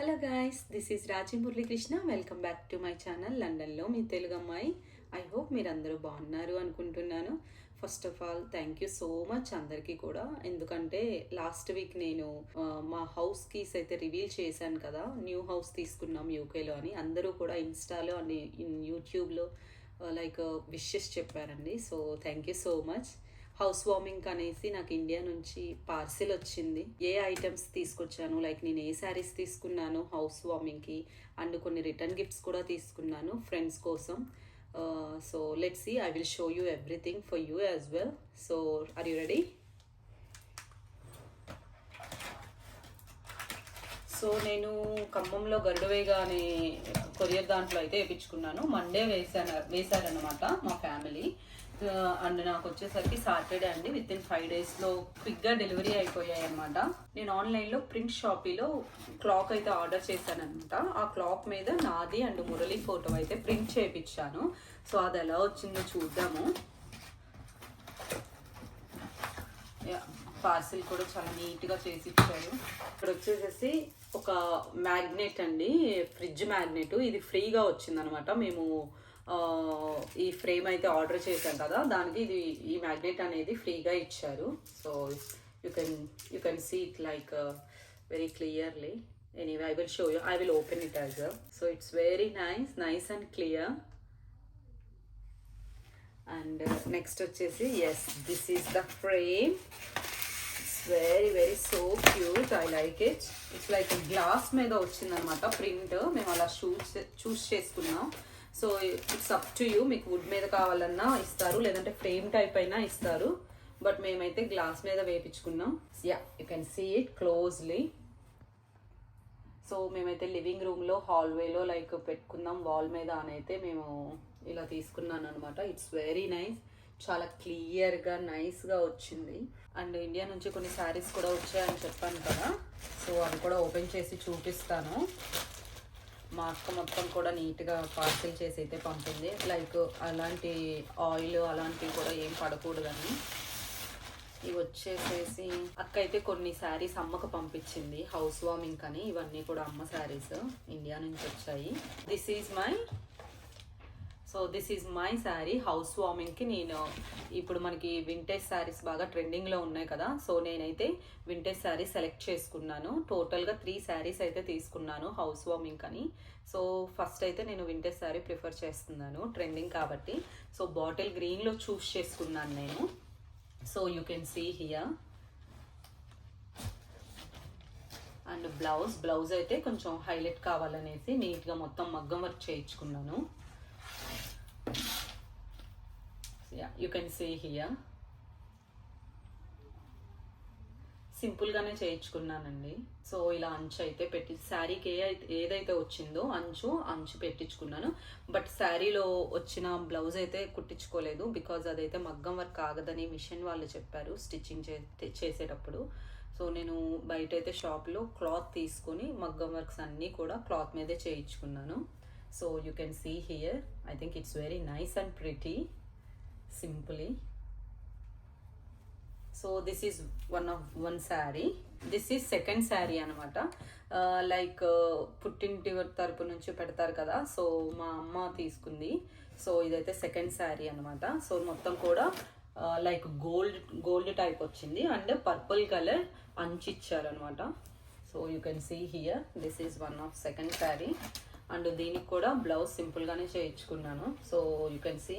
Hello guys this is Raji Muralikrishna welcome back to my channel లండన్లో మీ తెలుగు అమ్మాయి. I hope మీరు అందరూ బాగున్నారు అనుకుంటున్నాను. First of all thank you so much అందరికీ కూడా. ఎందుకంటే లాస్ట్ వీక్ నేను మా హౌస్ కీస్ అయితే రివీల్ చేశాను కదా. న్యూ హౌస్ తీసుకున్నాం యూకేలో అని. అందరూ కూడా ఇన్స్టాలో అండ్ యూట్యూబ్లో లైక్ విషెస్ చెప్పారండి. So thank you so much house warming అనేసి నాకు ఇండియా నుంచి పార్సిల్ వచ్చింది. ఏ ఐటమ్స్ తీసుకొచ్చాను? లైక్ నేను ఏ శారీస్ తీసుకున్నాను హౌస్ వార్మింగ్కి అండ్ కొన్ని రిటర్న్ గిఫ్ట్స్ కూడా తీసుకున్నాను ఫ్రెండ్స్ కోసం. So let see I will show you everything for you as well so are you ready so నేను ఖమ్మంలో గరుడవేగా అనే కొరియర్ దాంట్లో అయితే వేయించుకున్నాను మండే వేసాను వేశారనమాట మా ఫ్యామిలీ అండ్ నాకు వచ్చేసరికి సాటర్డే అండి. విత్ ఇన్ ఫైవ్ డేస్లో క్విక్గా డెలివరీ అయిపోయాయి అనమాట నేను ఆన్లైన్లో ప్రింట్ షాపీలో క్లాక్ అయితే ఆర్డర్ చేశానమాట ఆ క్లాక్ మీద నాది అండ్ మురళి ఫోటో అయితే ప్రింట్ చేయించాను సో అది ఎలా వచ్చిందో చూద్దాము. పార్సిల్ కూడా చాలా నీట్గా చేసి ఇచ్చారు ఇక్కడ వచ్చేసేసి ఒక మ్యాగ్నెట్ అండి. ఫ్రిడ్జ్ మ్యాగ్నెట్ ఇది ఫ్రీగా వచ్చిందనమాట మేము ఈ ఫ్రేమ్ అయితే ఆర్డర్ చేశాం కదా దానికి ఇది ఈ మ్యాగ్నెట్ అనేది ఫ్రీగా ఇచ్చారు. So you can you can see it like very clearly anyway I will show you I will open it as so it's very nice nice and clear and next వచ్చేసి yes this is the frame it's very very so cute I like it it's like glass మీద వచ్చిందనమాట print. మేము అలా షూస్ choose చేసుకున్నాం. So it's up to you మీకు wood మీద కావాలన్నా ఇస్తారు. లేదంటే ఫ్రేమ్ టైప్ అయినా ఇస్తారు. బట్ మేమైతే గ్లాస్ మీద వేపించుకున్నాం. Yeah you can see it closely so మేమైతే లివింగ్ రూమ్లో హాల్వేలో లైక్ పెట్టుకుందాం వాల్ మీద అని అయితే మేము ఇలా తీసుకున్నాను అనమాట ఇట్స్ వెరీ నైస్ చాలా క్లియర్గా నైస్గా వచ్చింది. అండ్ ఇండియా నుంచి కొన్ని శారీస్ కూడా వచ్చాయని చెప్పాను కదా. సో అవి కూడా ఓపెన్ చేసి చూపిస్తాను. మా అక్క మొత్తం కూడా నీట్గా పార్సిల్ చేసి అయితే పంపింది. లైక్ అలాంటి ఆయిల్ అలాంటివి కూడా ఏం పడకూడదని ఇవి వచ్చేసేసి అక్క అయితే కొన్ని శారీస్ అమ్మకు పంపించింది. హౌస్ వార్మింగ్ అని ఇవన్నీ కూడా అమ్మ శారీస్ ఇండియా నుంచి వచ్చాయి. This is my so this is my sari house వార్మింగ్కి నేను ఇప్పుడు మనకి వింటేజ్ శారీస్ బాగా ట్రెండింగ్లో ఉన్నాయి కదా. సో నేనైతే వింటేజ్ శారీ సెలెక్ట్ చేసుకున్నాను. టోటల్గా త్రీ శారీస్ అయితే తీసుకున్నాను హౌస్ వార్మింగ్ అని సో ఫస్ట్ అయితే నేను వింటేజ్ శారీ ప్రిఫర్ చేస్తున్నాను ట్రెండింగ్ కాబట్టి. సో బాటిల్ గ్రీన్లో చూస్ చేసుకున్నాను నేను. So you can see here and blouse blouse అయితే కొంచెం హైలైట్ కావాలనేసి నీట్గా మొత్తం మగ్గం వర్క్ చేయించుకున్నాను. Yeah you can see here సింపుల్గానే చేయించుకున్నానండి. సో ఇలా అంచు అయితే పెట్టి శారీకి ఏ అయితే ఏదైతే వచ్చిందో అంచు అంచు పెట్టించుకున్నాను. బట్ శారీలో వచ్చిన బ్లౌజ్ అయితే కుట్టించుకోలేదు. బికాజ్ అదైతే మగ్గం వర్క్ ఆగదని మిషన్ వాళ్ళు చెప్పారు స్టిచ్చింగ్ చే చేసేటప్పుడు. సో నేను బయట అయితే షాప్లో క్లాత్ తీసుకొని మగ్గం వర్క్స్ అన్నీ కూడా క్లాత్ మీదే చేయించుకున్నాను. So you can see here, I think it's very nice and pretty, simply. So this is one of one sari this is second sari అనమాట లైక్ పుట్టింటి తరపు నుంచి పెడతారు కదా సో మా అమ్మ తీసుకుంది. సో ఇదైతే సెకండ్ శారీ అనమాట సో మొత్తం కూడా లైక్ గోల్డ్ గోల్డ్ టైప్ వచ్చింది. అండ్ పర్పుల్ కలర్ అంచు ఇచ్చారనమాట so you can see here this is one of second sari and దీనికి కూడా బ్లౌజ్ సింపుల్గానే చేయించుకున్నాను. సో యూ కెన్ సీ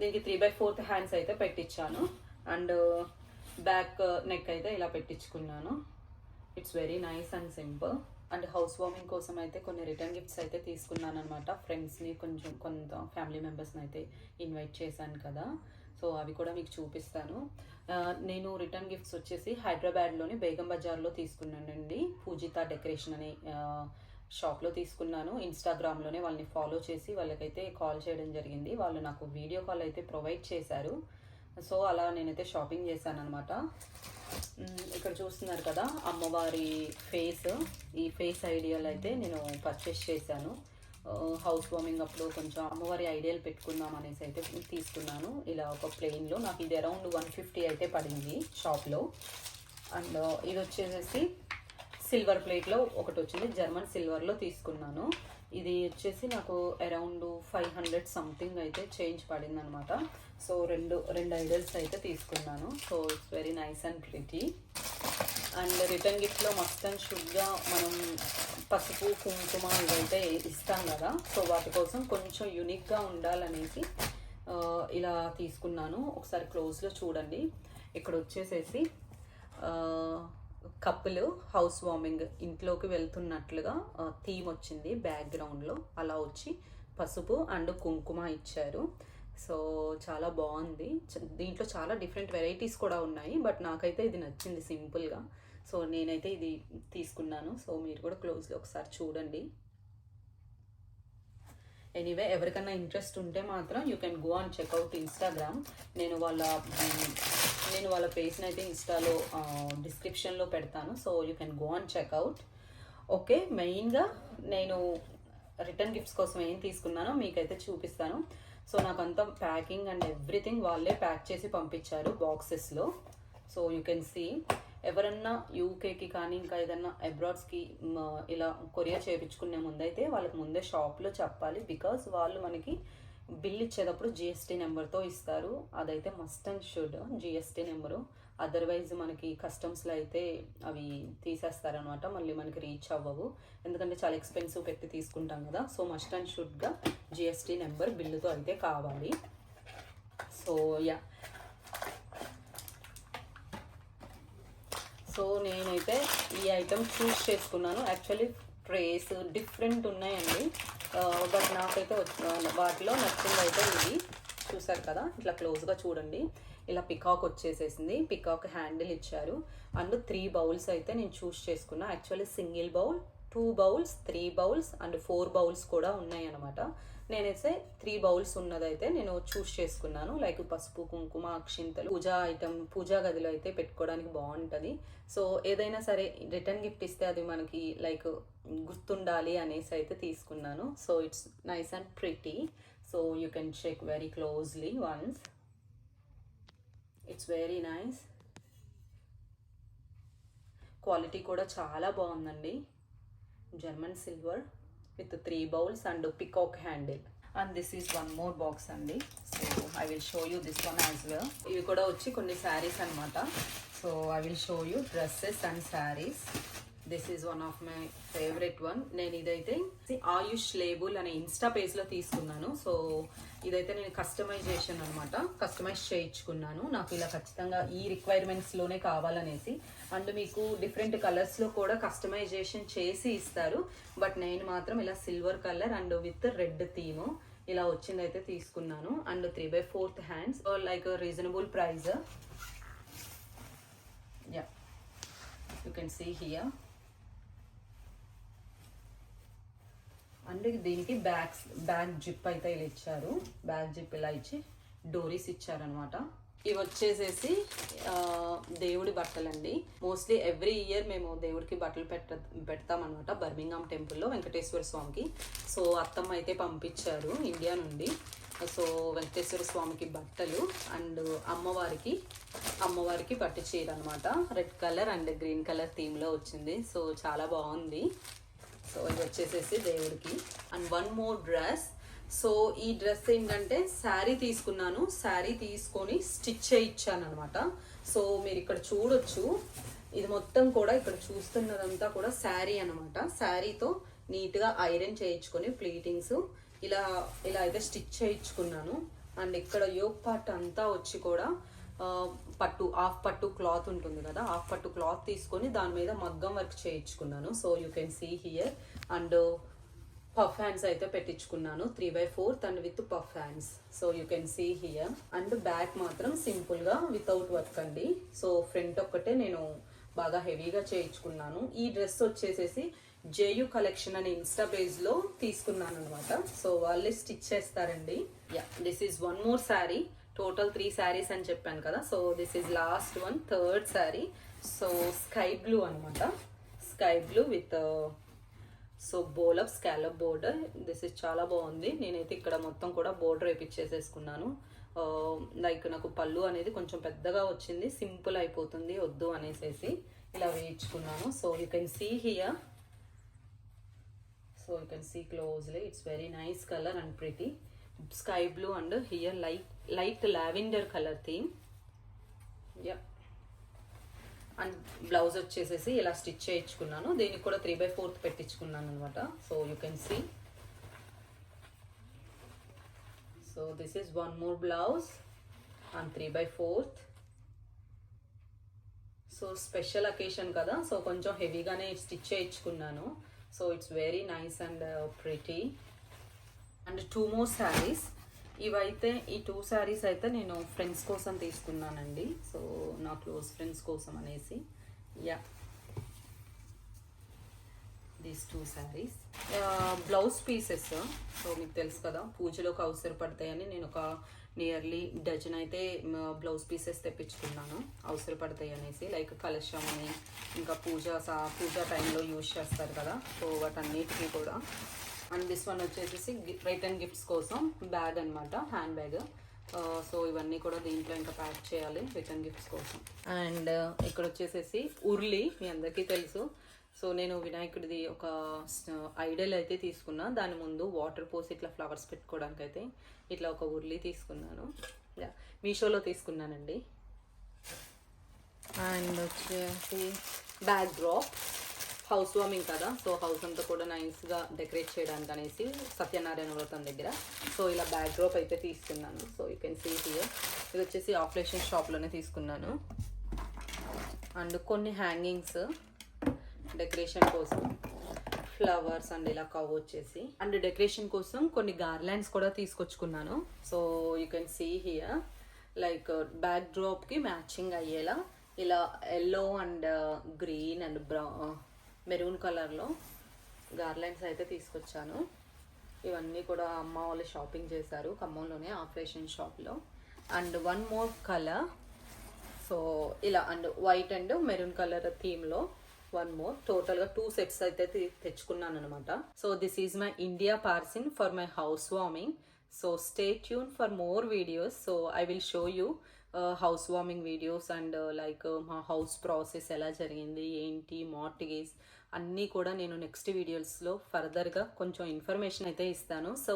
దీనికి త్రీ బై ఫోర్త్ హ్యాండ్స్ అయితే పెట్టించాను అండ్ బ్యాక్ నెక్ అయితే ఇలా పెట్టించుకున్నాను it's very nice and simple and house warming కోసం అయితే కొన్ని రిటర్న్ గిఫ్ట్స్ అయితే తీసుకున్నాను అనమాట ఫ్రెండ్స్ని కొంచెం కొంత ఫ్యామిలీ మెంబర్స్ని అయితే ఇన్వైట్ చేశాను కదా. సో అవి కూడా మీకు చూపిస్తాను. నేను రిటర్న్ గిఫ్ట్స్ వచ్చేసి హైదరాబాద్లోని బేగం బజార్లో తీసుకున్నానండి. పూజిత డెకరేషన్ అనే షాప్లో తీసుకున్నాను. ఇన్స్టాగ్రామ్లోనే వాళ్ళని ఫాలో చేసి వాళ్ళకైతే కాల్ చేయడం జరిగింది. వాళ్ళు నాకు వీడియో కాల్ అయితే ప్రొవైడ్ చేశారు. సో అలా నేనైతే షాపింగ్ చేశాను అనమాట ఇక్కడ చూస్తున్నారు కదా అమ్మవారి ఫేస్. ఈ ఫేస్ ఐడియాలు అయితే నేను పర్చేస్ చేశాను. హౌస్ వార్మింగ్ అప్పుడు కొంచెం అమ్మవారి ఐడియాలు పెట్టుకుందాం అనేసి అయితే తీసుకున్నాను. ఇలా ఒక ప్లెయిన్లో నాకు ఇది అరౌండ్ వన్ ఫిఫ్టీ అయితే పడింది షాప్లో. అండ్ ఇది వచ్చేసేసి సిల్వర్ ప్లేట్లో ఒకటి వచ్చింది. జర్మన్ సిల్వర్లో తీసుకున్నాను. ఇది వచ్చేసి నాకు అరౌండ్ ఫైవ్ హండ్రెడ్ సంథింగ్ అయితే చేంజ్ పడింది అనమాట సో రెండు రెండు ఐడల్స్ అయితే తీసుకున్నాను. So it's very nice and pretty. And return గిఫ్ట్లో మస్త్ అండ్ షుడ్గా మనం పసుపు కుంకుమ ఇవైతే ఇస్తాం కదా. సో వాటి కోసం కొంచెం యునిక్గా ఉండాలనేసి ఇలా తీసుకున్నాను. ఒకసారి క్లోజ్లో చూడండి. ఇక్కడ వచ్చేసేసి కప్పులు హౌస్ వార్మింగ్ ఇంట్లోకి వెళ్తున్నట్లుగా థీమ్ వచ్చింది బ్యాక్గ్రౌండ్లో. అలా వచ్చి పసుపు అండ్ కుంకుమ ఇచ్చారు. సో చాలా బాగుంది. చ- దీంట్లో చాలా డిఫరెంట్ వెరైటీస్ కూడా ఉన్నాయి బట్ నాకైతే ఇది నచ్చింది సింపుల్గా. సో నేనైతే ఇది తీసుకున్నాను. సో మీరు కూడా క్లోజ్లో ఒకసారి చూడండి. ఎనీవే ఎవరికైనా ఇంట్రెస్ట్ ఉంటే మాత్రం you can go on check out Instagram నేను వాళ్ళ నేను వాళ్ళ పేజ్ని అయితే ఇన్స్టాలో డిస్క్రిప్షన్లో పెడతాను. So you can go on check out okay మెయిన్గా నేను రిటర్న్ గిఫ్ట్స్ కోసం ఏం తీసుకున్నానో మీకైతే చూపిస్తాను. సో నాకంతా ప్యాకింగ్ అండ్ ఎవ్రీథింగ్ వాళ్ళే ప్యాక్ చేసి పంపించారు బాక్సెస్లో సో యూ కెన్ సీ ఎవరన్నా యూకేకి కానీ ఇంకా ఏదన్నా అబ్రాడ్స్కి ఇలా కొరియర్ చేయించుకునే ముందైతే వాళ్ళకి ముందే షాప్లో చెప్పాలి. బికాస్ వాళ్ళు మనకి బిల్ ఇచ్చేటప్పుడు జిఎస్టీ నెంబర్తో ఇస్తారు. అదైతే must and should GST number. Otherwise మనకి కస్టమ్స్లో అయితే అవి తీసేస్తారనమాట. మళ్ళీ మనకి రీచ్ అవ్వవు. ఎందుకంటే చాలా ఎక్స్పెన్సివ్ పెట్టి తీసుకుంటాం కదా. సో మస్ట్ అండ్ షుడ్గా జిఎస్టీ నెంబర్ బిల్లుతో అయితే కావాలి. So yeah. సో నేనైతే ఈ ఐటమ్ చూస్ చేసుకున్నాను. యాక్చువల్లీ ట్రేస్ డిఫరెంట్ ఉన్నాయండి. బట్ నాకైతే వాటిలో నచ్చింది అయితే ఇది. చూసారు కదా? ఇట్లా క్లోజ్గా చూడండి. ఇలా పికాక్ వచ్చేసేసింది. పికాక్ హ్యాండిల్ ఇచ్చారు. అండ్ త్రీ బౌల్స్ అయితే నేను చూస్ చేసుకున్నా. Actually single bowl two bowls three bowls and four bowls కూడా ఉన్నాయి అన్నమాట నేనైతే త్రీ బౌల్స్ ఉన్నదైతే నేను చూస్ చేసుకున్నాను. లైక్ పసుపు కుంకుమ అక్షింతలు పూజా ఐటమ్ పూజా గదిలో అయితే పెట్టుకోవడానికి బాగుంటుంది. సో ఏదైనా సరే రిటర్న్ గిఫ్ట్ ఇస్తే అది మనకి లైక్ గుర్తుండాలి అనేసి అయితే తీసుకున్నాను. So it's nice and pretty so you can check very closely once it's very nice quality కూడా చాలా బాగుందండి. German silver with three bowls and peacock handle. And this is one more box అండి. So I will show you this one as well ఇవి కూడా వచ్చి కొన్ని శారీస్ అనమాట so I will show you dresses and saris this is one of my favourite one నేను ఇదైతే Ayush label అనే Insta పేజ్లో తీసుకున్నాను. సో ఇదైతే నేను కస్టమైజేషన్ అనమాట కస్టమైజ్ చేయించుకున్నాను. నాకు ఇలా ఖచ్చితంగా ఈ రిక్వైర్మెంట్స్లోనే కావాలనేసి. అండ్ మీకు డిఫరెంట్ కలర్స్లో కూడా కస్టమైజేషన్ చేసి ఇస్తారు. బట్ నేను మాత్రం ఇలా silver colour and with red theme ఇలా వచ్చిందైతే తీసుకున్నాను. And three by fourth hands like reasonable price yeah you can see here అంటే దీనికి బ్యాగ్స్ బ్యాగ్ జిప్ అయితే ఇలా ఇచ్చారు. బ్యాగ్ జిప్ ఇలా ఇచ్చి డోరీస్ ఇచ్చారనమాట ఇవి వచ్చేసేసి దేవుడి బట్టలండి. మోస్ట్లీ ఎవ్రీ ఇయర్ మేము దేవుడికి బట్టలు పెట్ట పెడతామన్నమాట. బర్మింగ్హామ్ టెంపుల్లో వెంకటేశ్వర స్వామికి. సో అత్తమ్మ అయితే పంపించారు ఇండియా నుండి. సో వెంకటేశ్వర స్వామికి బట్టలు అండ్ అమ్మవారికి అమ్మవారికి పట్టు చీర అనమాట red colour and green colour థీమ్లో వచ్చింది. సో చాలా బాగుంది. సో ఇది వచ్చేసేసి దేవుడికి. And one more dress so ఈ డ్రెస్ ఏంటంటే శారీ తీసుకున్నాను. శారీ తీసుకొని స్టిచ్ చేయించాను అనమాట సో మీరు ఇక్కడ చూడొచ్చు. ఇది మొత్తం కూడా ఇక్కడ చూస్తున్నదంతా కూడా శారీ అనమాట శారీతో నీట్గా ఐరన్ చేయించుకొని ప్లీటింగ్స్ ఇలా ఇలా అయితే స్టిచ్ చేయించుకున్నాను. అండ్ ఇక్కడ యోగ్ పార్ట్ అంతా వచ్చి కూడా పట్టు హాఫ్ పట్టు క్లాత్ ఉంటుంది కదా హాఫ్ పట్టు క్లాత్ తీసుకొని దాని మీద మగ్గం వర్క్ చేయించుకున్నాను. So you can see here and puff hands అయితే పెట్టించుకున్నాను. Three by fourth and with puff hands. So you can see here and back మాత్రం సింపుల్గా వితౌట్ వర్క్ అండి. సో ఫ్రంట్ ఒక్కటే నేను బాగా హెవీగా చేయించుకున్నాను. ఈ డ్రెస్ వచ్చేసేసి జేయు కలెక్షన్ అనే ఇన్స్టా పేజ్లో తీసుకున్నాను అనమాట సో వాళ్ళే స్టిచ్ చేస్తారండి. Yeah this is one more sari total three saris అని చెప్పాను కదా so this is last one third sari. So sky blue అనమాట స్కై బ్లూ విత్ సో బోలప్ స్కాలప్ బోర్డర్. దిస్ ఇస్ చాలా బాగుంది. నేనైతే ఇక్కడ మొత్తం కూడా బోర్డర్ వేపించేసేసుకున్నాను లైక్ నాకు పళ్ళు అనేది కొంచెం పెద్దగా వచ్చింది సింపుల్ అయిపోతుంది వద్దు అనేసేసి ఇలా వేయించుకున్నాను. So you can see here so you can see closely it's very nice colour and pretty sky blue and here light light lavender colour theme yeah and blouse వచ్చేసేసి ఇలా స్టిచ్ చేయించుకున్నాను. దీనికి కూడా త్రీ బై ఫోర్త్ పెట్టించుకున్నాను అనమాట so you can see so this is one more blouse and three by fourth so special occasion కదా. So కొంచెం హెవీగానే స్టిచ్ చేయించుకున్నాను. So it's very nice and pretty and two more saris ఇవైతే ఈ two saris అయితే నేను ఫ్రెండ్స్ కోసం తీసుకున్నానండి. సో నా క్లోజ్ ఫ్రెండ్స్ కోసం అనేసి. Yeah these two saris blouse pieces so మీకు తెలుసు కదా పూజలోకి అవసరపడతాయని నేను ఒక నియర్లీ డజన్ అయితే బ్లౌజ్ పీసెస్ తెప్పించుకున్నాను. అవసరపడతాయి అనేసి. లైక్ కలశం అని ఇంకా పూజ సా పూజా టైంలో యూజ్ చేస్తారు కదా. సో వాటన్నిటికీ కూడా. అండ్ దిస్ వన్ వచ్చేసి రిటర్న్ గిఫ్ట్స్ కోసం బ్యాగ్ అనమాట హ్యాండ్ బ్యాగ్. సో ఇవన్నీ కూడా దీంట్లో ఇంకా ప్యాక్ చేయాలి రిటర్న్ గిఫ్ట్స్ కోసం. అండ్ ఇక్కడ వచ్చేసేసి ఉర్లి మీ అందరికీ తెలుసు. సో నేను వినాయకుడిది ఒక ఐడల్ అయితే తీసుకున్నా. దాని ముందు వాటర్ పోసి ఇట్లా ఫ్లవర్స్ పెట్టుకోవడానికి అయితే ఇట్లా ఒక ఉర్లి తీసుకున్నాను. మీషోలో తీసుకున్నానండి. అండ్ వచ్చేసి బ్యాక్ డ్రాప్ హౌస్ వార్మింగ్ కదా. సో హౌస్ అంతా కూడా నైస్గా డెకరేట్ చేయడానికి అనేసి సత్యనారాయణ వ్రతం దగ్గర. సో ఇలా బ్యాక్ డ్రాప్ అయితే తీసుకున్నాను. So you can see here. ఇది వచ్చేసి ఆఫ్లేషన్ షాప్లోనే తీసుకున్నాను. అండ్ కొన్ని హ్యాంగింగ్స్ డెకరేషన్ కోసం ఫ్లవర్స్ అండ్ ఇలా కవ్ వచ్చేసి. అండ్ డెకరేషన్ కోసం కొన్ని గార్లాండ్స్ కూడా తీసుకొచ్చుకున్నాను. So you can see here. Like back డ్రాప్కి matching అయ్యేలా ఇలా yellow and green and brown maroon కలర్లో గార్లెండ్స్ అయితే తీసుకొచ్చాను. ఇవన్నీ కూడా అమ్మ వాళ్ళు షాపింగ్ చేశారు ఖమ్మంలోనే ఆపరేషన్ షాప్లో. And one more colour. So ఇలా and white and maroon colour థీమ్లో one more. టోటల్గా టూ సెట్స్ అయితే తెచ్చుకున్నాను అనమాట so this is my India parcel for my house warming so stay tuned for more videos. So I will show you house warming videos and like మా house process ఎలా జరిగింది ఏంటి mortgage అన్నీ కూడా నేను నెక్స్ట్ వీడియోస్లో ఫర్దర్గా కొంచెం ఇన్ఫర్మేషన్ అయితే ఇస్తాను. సో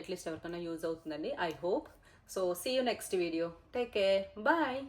అట్లీస్ట్ ఎవరికైనా యూజ్ అవుతుందండి I hope so see you next video take care bye